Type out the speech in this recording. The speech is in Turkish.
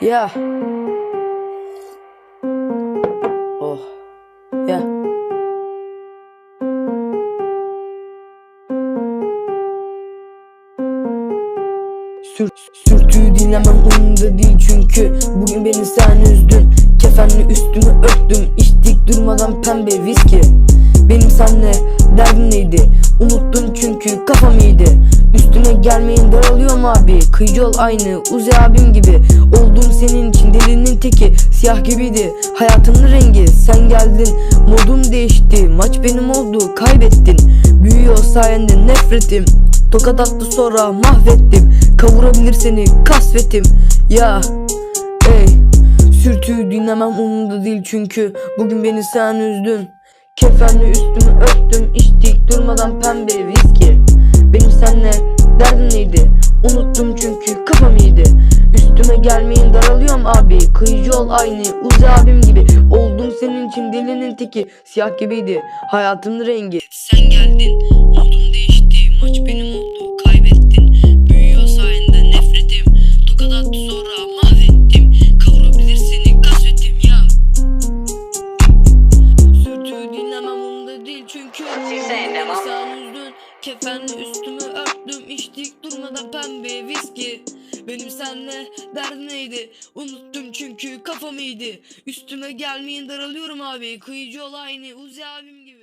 Yeah. Oh. Yeah. Sür, sürtüğü dinlemem umurumda değil çünkü Bugün beni sen üzdün Kefenli üstümü örttüm içtik durmadan pembe viski Benim senle derdim neydi Unuttun çünkü kafam iyiydi Üstüne gelmeyin daralıyorum abi? Kıyıcı ol aynı Uzi abim gibi. Oldum senin için delinin teki. Siyah gibiydi hayatımın rengi. Sen geldin modum değişti. Maç benim oldu kaybettin. Büyüyor sayende nefretim. Tokat attı sonra mahvettim. Kavurabilir seni kasvetim. Ya ey Sürtüğü dinlemem umurumda değil çünkü Bugün beni sen üzdün. Kefenli üstümü örttüm içtik. Durmadan pembe viski. Benim senle Unuttum çünkü kafam iyiydi. Üstüme gelmeyin daralıyorum abi. Kıyıcı ol aynı Uzi abim gibi. Oldum senin için delinin teki Siyah gibiydi hayatımın rengi. Sen geldin modum değişti. Maç benim oldu kaybettin. Büyüyor sayende nefretim. Tokat attı sonra mahvettim. Kavurabilir seni kasvetim ya. Sürtüğü dinlemem umurumda değil çünkü? Sen üzdün Kefenli üstümü örttüm içtik durmadan pembe viski. Benim senle derdim neydi? Unuttum çünkü kafam iyiydi. Üstüme gelmeyin daralıyorum abi. Kıyıcı ol aynı Uzi abim gibi